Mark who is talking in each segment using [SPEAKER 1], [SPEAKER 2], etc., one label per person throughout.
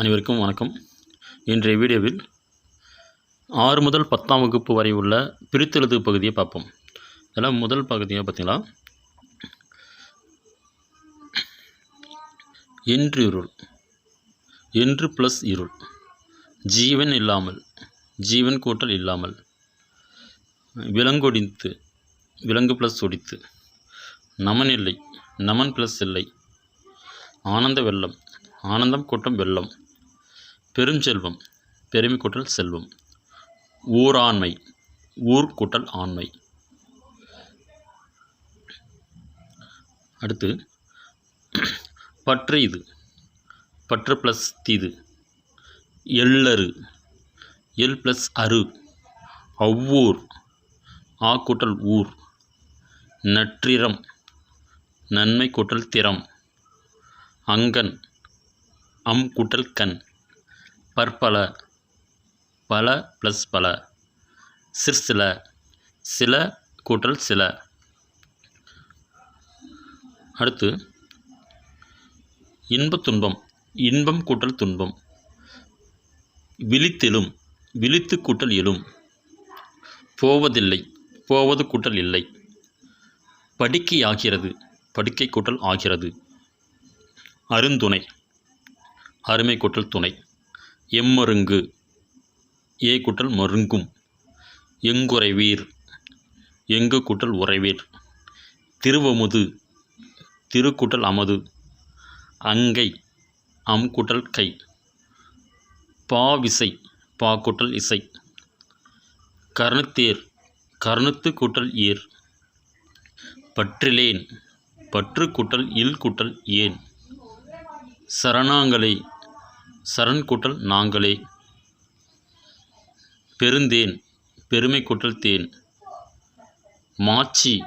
[SPEAKER 1] அனைவருக்கும் வணக்கம். இன்றைய வீடியோவில் ஆறு முதல் பத்தாம் வகுப்பு வரை உள்ள பிரித்தெழுது பகுதியை பார்ப்போம். இதெல்லாம் முதல் பகுதியாக பார்த்தீங்களா? என்று இருள் என்று ப்ளஸ் இருள் ஜீவன் இல்லாமல் ஜீவன் கூட்டல் இல்லாமல் விலங்கொடித்து விலங்கு ப்ளஸ் ஒடித்து நமன் இல்லை நமன் ப்ளஸ் இல்லை ஆனந்த வெள்ளம் ஆனந்தம் கூட்டம் வெள்ளம் பெருஞ்செல்வம் பெருமை கூட்டல் செல்வம். ஊராண்மை ஊர் கூட்டல் ஆண்மை. அடுத்து பற்று இது பற்று ப்ளஸ் தீது. எள்ளரு எல் ப்ளஸ் அரு அவ்வூர் ஆ கூட்டல் ஊர். நற்றிரம் நன்மை கூட்டல் திறம். அங்கன் அம் கூட்டல் கண். பற்பல பல ப்ளஸ் பல. சிற்சில சில கூட்டல் சில. அடுத்து இன்பத் துன்பம் இன்பம் கூட்டல் துன்பம். விழித்தெழும் விழித்து கூட்டல் எழும். போவதில்லை போவது கூட்டல் இல்லை. படுக்கை ஆகிறது படுக்கை கூட்டல் ஆகிறது. அருந்துணை அருமை கூட்டல் துணை. எம்மருங்கு. ஏ கூட்டல் மருங்கும். எங்குறைவீர். எங்கு கூட்டல் உறைவீர். திருவமுது. திருக்கூட்டல் அமது. அங்கை. அம் கூட்டல் கை. பாவிசை பா கூட்டல் இசை. கருணத்தேர். கருணத்து கூட்டல் ஏர் பற்றிலேன். பற்று கூட்டல் இல் கூட்டல் ஏன். சரணாங்கலை. சரண் கூட்டல் நாங்களே. பெருந்தேன் பெருமை கூட்டல் தேன். மாச்சி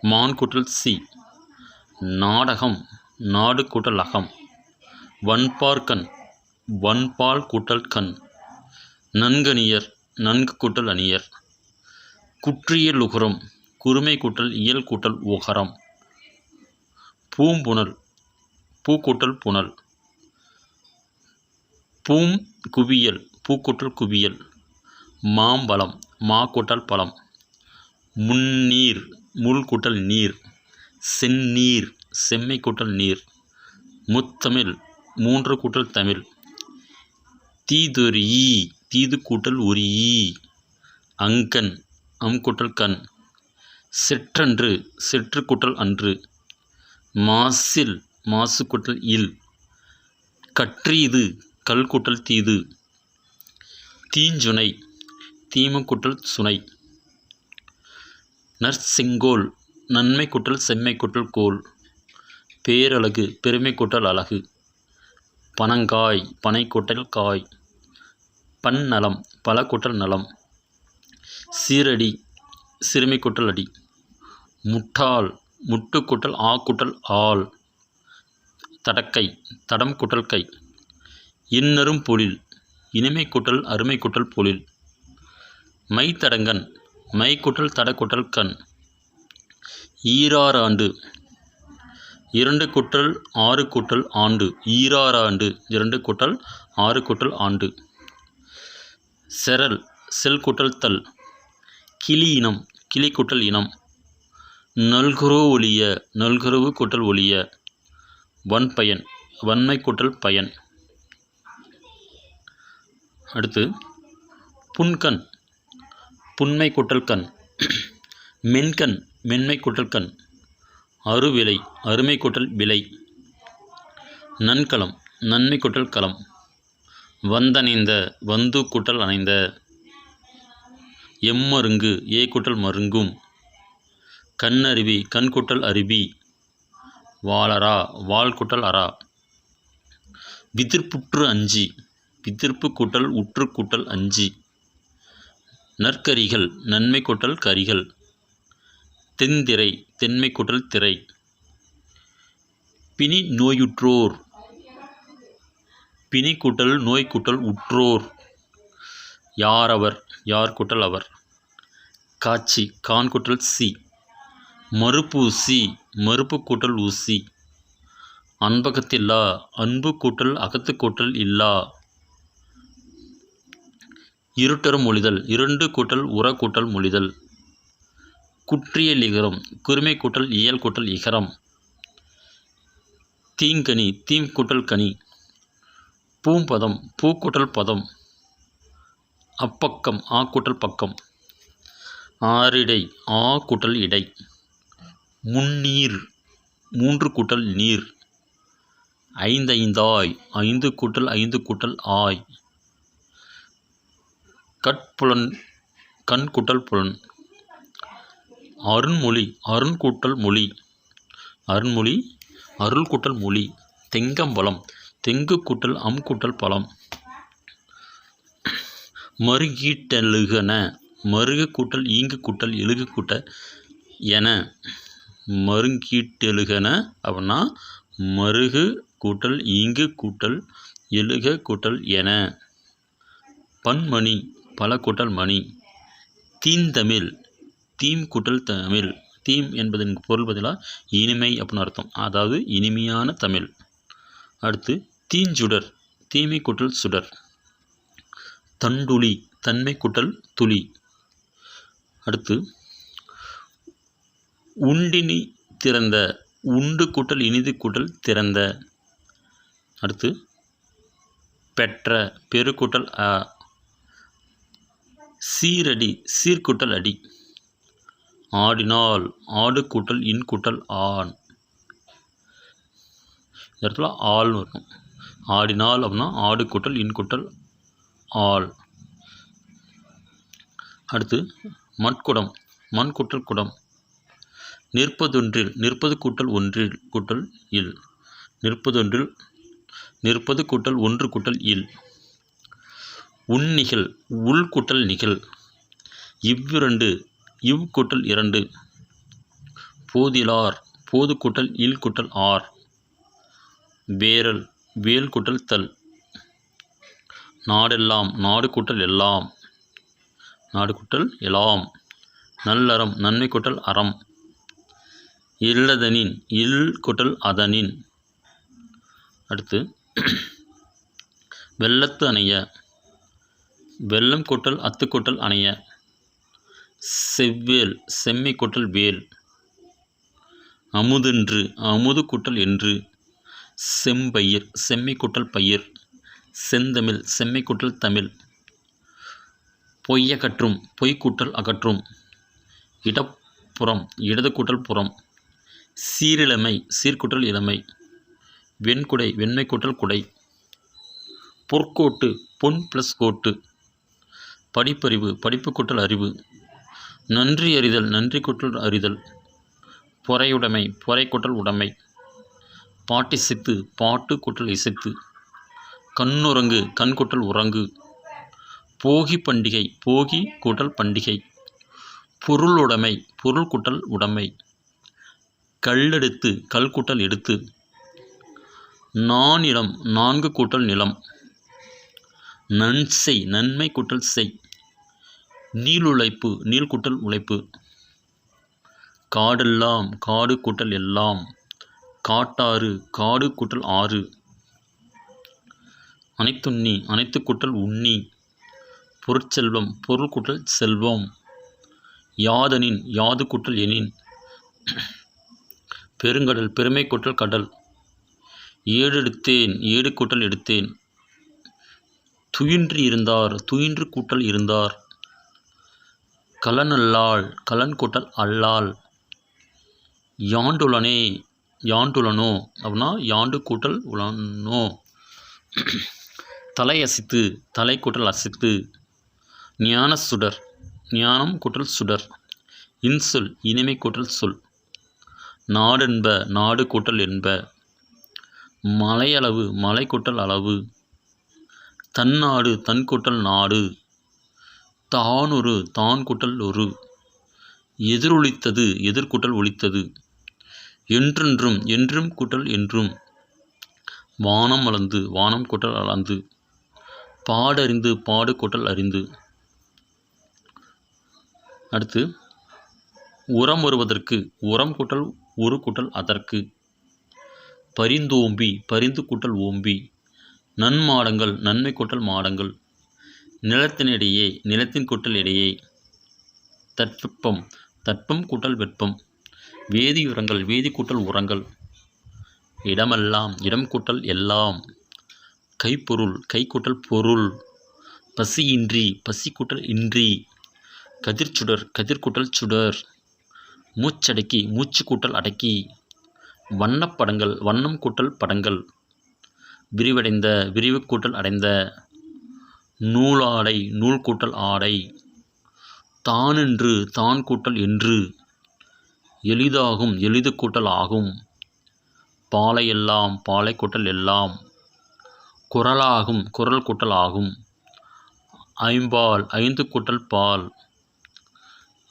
[SPEAKER 1] மான் கூட்டல் சி. நாடகம் நாடு கூட்டல் அகம். வன்பார்கண் வன்பால் கூட்டல் கண். நன்கணியர் நன்கு கூட்டல் அணியர். குற்றியல் உகரம் குறுமை கூட்டல் இயல் கூட்டல் உகரம். பூம்புணல் பூக்கூட்டல் புனல் பூம் குவியல் பூக்கூட்டல் குவியல். மாம்பழம் மா கூட்டல் பழம். முன்னீர் முள் கூட்டல் நீர். செந்நீர் செம்மை கூட்டல் நீர். முத்தமிழ் மூன்று கூட்டல் தமிழ். தீதொரு ஈ தீது கூட்டல் ஒரு ஈ அங்கன் அம் கூட்டல் கண். செற்றன்று செற்று கூட்டல் அன்று. மாசில் மாசு கூட்டல் இல். கற்றீது கல்கூட்டல் தீது. தீஞ்சுனை தீம சுனை. நற்செங்கோல் நன்மை கூட்டல் செம்மை கூட்டல் கோல். பேரழகு பெருமை கூட்டல் அழகு. பனங்காய் பனை கூட்டல் காய். பன்னலம் பல கூட்டல் நலம். சீரடி சிறுமை கூட்டல் அடி. முட்டாள் முட்டு கூட்டல் ஆ கூட்டல் ஆள். தடக்கை தடம் கூட்டல் கை. இன்னரும் பொழில். இனிமை கூட்டல் அருமை கூட்டல் பொழில். மை தடங்கன் மை தட கண். ஈராறு ஆண்டு இரண்டு கூட்டல் ஆறு கூட்டல் ஆண்டு. ஈராறு ஆண்டு இரண்டு கூட்டல் ஆறு கூட்டல் ஆண்டு. செரல். செல் கூட்டல் தல். கிளி இனம். கிளி கூட்டல் இனம். நல்குரு ஒளிய. நல்குருவு கூட்டல் ஒளிய. வன்பயன். வன்மை கூட்டல் பயன். அடுத்து புன்கண் புன்மை குட்டல் கண் மென்கண் மென்மை குட்டல் கண் அருவிலை அருமை குட்டல் விலை நன்கலம் நன்மை குட்டல் களம் வந்தணைந்த வந்து கூட்டல் அணைந்த எம்மருங்கு ஏ கூட்டல் மருங்கும் கண்ணருவி கண்கூட்டல் அருவி வாளரா வால் கூட்டல் அரா விதிர்ப்புற்று அஞ்சி விதிர்ப்பு கூட்டல் உற்று கூட்டல் அஞ்சு. நற்கரிகள் நன்மை கூட்டல் கரிகள். தென்திரை தென்மை கூட்டல் திரை. பிணி நோயுற்றோர். பிணி கூட்டல் நோய் கூட்டல் உற்றோர். யார் அவர் யார் கூட்டல் அவர்? காட்சி கான் கூட்டல் சி. மறுப்பூசி மறுப்பு கூட்டல் ஊசி. அன்பகத்தில்லா அன்பு கூட்டல் அகத்து கூட்டல் இல்லா. இருட்டரும் மொழிதல் இரண்டு கூட்டல் உர கூட்டல் மொழிதல். குற்றியல் இகரம் குருமை கூட்டல் இயல் கூட்டல் இகரம். தீங்கனி தீம் கூட்டல் கனி. பூம்பதம் பூக்கூட்டல் பதம். அப்பக்கம் ஆ கூட்டல் பக்கம். ஆறிடை ஆ கூட்டல் இடை. முன்னீர் மூன்று கூட்டல் நீர். ஐந்தைந்தாய் ஐந்து கூட்டல் ஐந்து கூட்டல் ஆய். கட்புலன் கண் கூட்டல் புலன் அருண்மொழி அருண் கூட்டல் மொழி அருண்மொழி அருள் கூட்டல் மொழி தெங்கம்பலம் தெங்கு கூட்டல் அம் கூட்டல் பலம் மறுகீட்டெழுகன மருகு கூட்டல் ஈங்கு கூட்டல் எழுகு கூட்ட என. மருங்கீட்டெழுகன அப்படின்னா மருகு கூட்டல் ஈங்கு கூட்டல் எழுக கூட்டல் என. பன்மணி பல கூட்டல் மணி தீந்தமிழ் தீம் கூட்டல் தமிழ். தீம் என்பதன் பொருள் பதிலாக இனிமை அப்படின்னு அர்த்தம். அதாவது இனிமையான தமிழ். அடுத்து தீஞ்சுடர் தீமை கூட்டல் சுடர். தண்டுளி. தன்மை கூட்டல் துளி. அடுத்து உண்டினி திறந்த. உண்டு கூட்டல் இனிது கூட்டல் திறந்த. அடுத்து பெற்ற. பெருக்கூட்டல் அ. சீரடி சீர்கூட்டல் அடி. ஆடினால் ஆடு கூட்டல் இன் கூட்டல் ஆண். இந்த இடத்துல ஆள்னு வரும் ஆடினால் அப்படின்னா ஆடு கூட்டல் இன் கூட்டல் ஆள். அடுத்து மண்குடம் மண் கூட்டல் குடம். நிற்பதொன்றில் நிற்பது கூட்டல் ஒன்றில் கூட்டல் இல். நிற்பதொன்றில் நிற்பது கூட்டல் ஒன்று கூட்டல் இல். உன்னிகள் உள்கூட்டல் நிகழ் இவ்விரண்டு இவ் கூட்டல் இரண்டு. போதிலார் போது கூட்டல் இல் கூட்டல் ஆர். வேரல் வேல் கூட்டல் தல். நாடெல்லாம் நாடு கூட்டல் எல்லாம். நாடு கூட்டல் எலாம். நல்லறம் நன்மை கூட்டல் அறம். இல்லதனின் இல் கூட்டல் அதனின். அடுத்து வெள்ளத்து அணைய. வெள்ளம் கொட்டல் அத்து அணைய. செவ்வேல் செம்மை கொட்டல் வேல். அமுதென்று அமுது குட்டல் என்று. செம்பயிர் செம்மை குட்டல் பயிர். செந்தமிழ் செம்மை குட்டல் தமிழ். பொய்யகற்றும் பொய் அகற்றும். இடப்புறம் இடது கூட்டல் புறம். சீரிழமை சீர்கூட்டல் இளமை. வெண்குடை வெண்மை கூட்டல் குடை. பொற்கோட்டு பொன் ப்ளஸ் கோட்டு. படிப்பறிவு படிப்பு கூட்டல் அறிவு. நன்றி அறிதல் நன்றி கூட்டல் அறிதல். பொறையுடைமை பொறை கூட்டல் உடைமை. பாட்டிசித்து பாட்டு கூட்டல் இசைத்து. கண்ணுறங்கு கண் கூட்டல் உறங்கு. போகி பண்டிகை போகி கூட்டல் பண்டிகை. பொருளுடைமை பொருள் கூட்டல் உடைமை. கல்லெடுத்து கல் கூட்டல் எடுத்து. நானிலம் நான்கு கூட்டல் நிலம். நன்செய் நன்மை கூட்டல் செய். நீளுழைப்பு நீள் கூட்டல் உழைப்பு. காடெல்லாம் காடு கூட்டல் எல்லாம். காட்டாறு காடு கூட்டல் ஆறு. அனைத்துண்ணி அனைத்து கூட்டல் உண்ணி. பொருட்செல்வம் பொருள் கூட்டல் செல்வம். யாதனின் யாது கூட்டல் எனின். பெருங்கடல் பெருமை கூட்டல் கடல். ஏடெடுத்தேன் ஏடு கூட்டல் எடுத்தேன். துயின்று இருந்தார் துயின்று கூட்டல் இருந்தார். கலனல்லாள் கலன் கூட்டல் அல்லாள். யாண்டுலனே யாண்டுலனோ அப்படின்னா யாண்டு கூட்டல் உலனோ தலை அசித்து. தலை கூட்டல் அசித்து ஞான சுடர் ஞானம் கூட்டல் சுடர். இன்சொல் இனிமை கூட்டல் சொல். நாடென்ப நாடு கூட்டல் என்ப. மலையளவு மலை கூட்டல் அளவு. தன்னாடு தன் கூட்டல் நாடு. தானொரு தான் குட்டல் ஒரு. எதிரொலித்தது எதிர்கூட்டல் ஒலித்தது. என்றென்றும் என்றும் கூட்டல் என்றும். வானம் அளந்து வானம் கூட்டல் அளந்து. பாடறிந்து பாடு கூட்டல் அறிந்து. அடுத்து உரம் வருவதற்கு உரம் கூட்டல் ஒரு கூட்டல் அதற்கு. பரிந்தோம்பி பரிந்து கூட்டல் ஓம்பி. நன்மாடங்கள் நன்மை கூட்டல் மாடங்கள். நிலத்தினிடையே நிலத்தின் கூட்டல் இடையே. தட்பம் தட்பம் கூட்டல் வெப்பம். வேதியுரங்கள் வேதி கூட்டல் உரங்கள். இடமெல்லாம் இடம் கூட்டல் எல்லாம். கைப்பொருள் கை கூட்டல் பொருள். பசியின்றி பசி கூட்டல் இன்றி. கதிர்ச்சுடர் கதிர்கூட்டல் சுடர். மூச்சடக்கி மூச்சு கூட்டல் அடக்கி. வண்ணப்படங்கள் வண்ணம் கூட்டல் படங்கள். விரிவடைந்த விரிவு கூட்டல் அடைந்த. நூலாடை நூல் கூட்டல் ஆடை. தானென்று தான் கூட்டல் என்று. எளிதாகும் எளிது கூட்டல் ஆகும். பாலை எல்லாம் பாலை கூட்டல் எல்லாம். குரலாகும் குரல் கூட்டல் ஆகும். ஐம்பால் ஐந்து கூட்டல் பால்.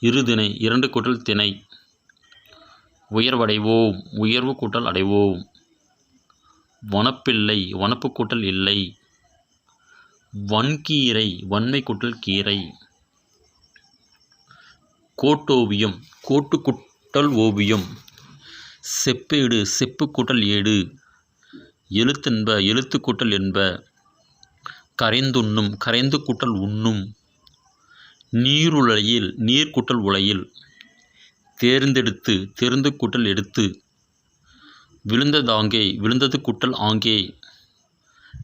[SPEAKER 1] இருதினை இரண்டு கூட்டல் திணை. உயர்வடைவோம் உயர்வு கூட்டல் அடைவோம். வனப்பில்லை வனப்பு கூட்டல் இல்லை. வன்கீரை வன்மை குட்டல் கீரை. கோட்டோவியம் கோட்டு ஓவியம். செப்பேடு செப்பு கூட்டல் ஏடு. எழுத்தென்ப எழுத்து கூட்டல் என்ப. கரைந்துண்ணும் கரைந்து கூட்டல் உண்ணும். நீருலையில் நீர் கூட்டல் உலையில் தேர்ந்தெடுத்து தெரிந்து கூட்டல் எடுத்து. விழுந்ததாங்கே விழுந்தது கூட்டல் ஆங்கே.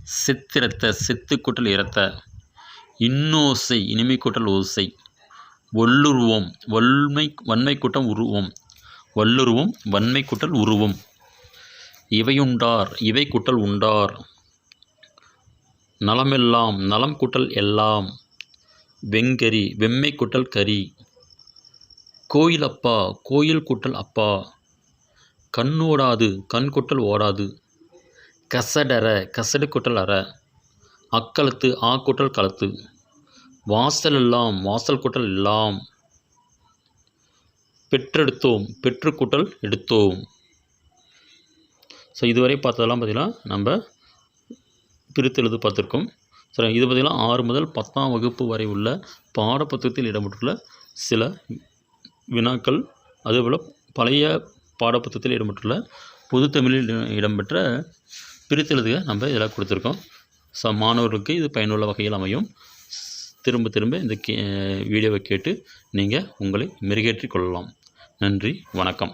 [SPEAKER 1] செத்திரத்த செத்து இரத்த. இன்னோசை இனிமை ஓசை. வல்லுருவம் வன்மை வன்மை கூட்டம் உருவம். வல்லுருவம் வன்மை கூட்டல் உருவம். இவையுண்டார் இவை கூட்டல் உண்டார். நலமெல்லாம் நலம் கூட்டல் எல்லாம். வெங்கரி வெம்மை கூட்டல் கரி. கோயிலப்பா கோயில் கூட்டல் அப்பா. கண்ணோடாது கண் கூட்டல் ஓடாது. கசடர கசடு கூட்டல் அற. அக்களத்து ஆ கூட்டல் கழுத்து. வாசல் எல்லாம் வாசல் கூட்டல் எல்லாம். பெற்றெடுத்தோம் பெற்று கூட்டல் எடுத்தோம். ஸோ இதுவரை பார்த்ததெல்லாம் பார்த்திங்கன்னா நம்ம பிரித்தெழுது பார்த்துருக்கோம். சரி இது பார்த்திங்கன்னா ஆறு முதல் பத்தாம் வகுப்பு வரை உள்ள பாடப்புத்தகத்தில் இடம்பெற்றுள்ள சில வினாக்கள். அதேபோல் பழைய பாடப்புத்தகத்தில் இடம்பெற்றுள்ள பொது தமிழில் இடம்பெற்ற பிரித்தெழுதுக நம்ம இதில் கொடுத்துருக்கோம். ஸோ மாணவர்களுக்கு இது பயனுள்ள வகையில் அமையும். திரும்ப திரும்ப இந்த கே வீடியோவை கேட்டு நீங்கள் உங்களை மெருகேற்றிக் கொள்ளலாம். நன்றி வணக்கம்.